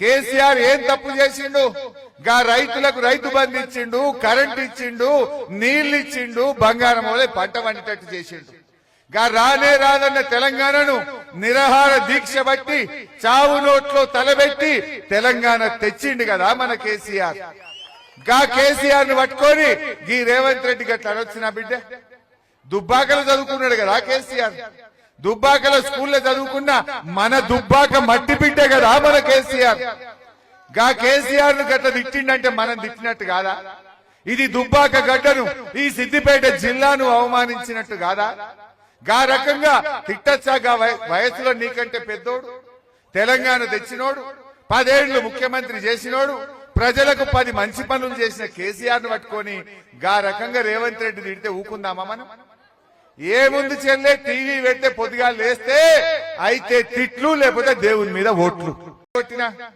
కేసీఆర్ ఏం తప్పు చేసిండు? గా రైతులకు రైతు బంధు ఇచ్చిండు కరెంట్ ఇచ్చిండు నీళ్ళు ఇచ్చిండు బంగారం వలె పంట వండేటట్టు చేసిండు. గా రానే రాదన్న తెలంగాణను నిరహార దీక్ష బట్టి చావు నోట్లో తలబెట్టి తెలంగాణ తెచ్చిండు కదా మన కేసీఆర్. గా కేసీఆర్ను పట్టుకొని గీ రేవంత్ రెడ్డి గట్ల అనొచ్చిన బిడ్డ? దుబ్బాకలు చదువుకున్నాడు కదా కేసీఆర్. దుబ్బాకల స్కూల్లో చదువుకున్న మన దుబ్బాక మట్టి బిడ్డే కదా మన కేసీఆర్. గా కేసీఆర్ను గట్ల తిట్టిండంటే మనం తిట్టినట్టు కాదా? ఇది దుబ్బాక గడ్డను ఈ సిద్దిపేట జిల్లాను అవమానించినట్టు కాదా? గా రకంగా తిట్టచ్చా గా వయసులో నీకంటే పెద్దోడు తెలంగాణ తెచ్చినోడు పదేళ్ళు ముఖ్యమంత్రి చేసినోడు ప్రజలకు పది మంచి పనులు చేసిన కేసీఆర్ను పట్టుకొని గా రకంగా రేవంత్ రెడ్డి తిడితే ఊకుందామా మనం? ఏముంది చెల్లె? టీవీ పెడితే పొద్దుగా లేస్తే అయితే తిట్లు లేకపోతే దేవుని మీద ఓట్లు. కొట్టినా?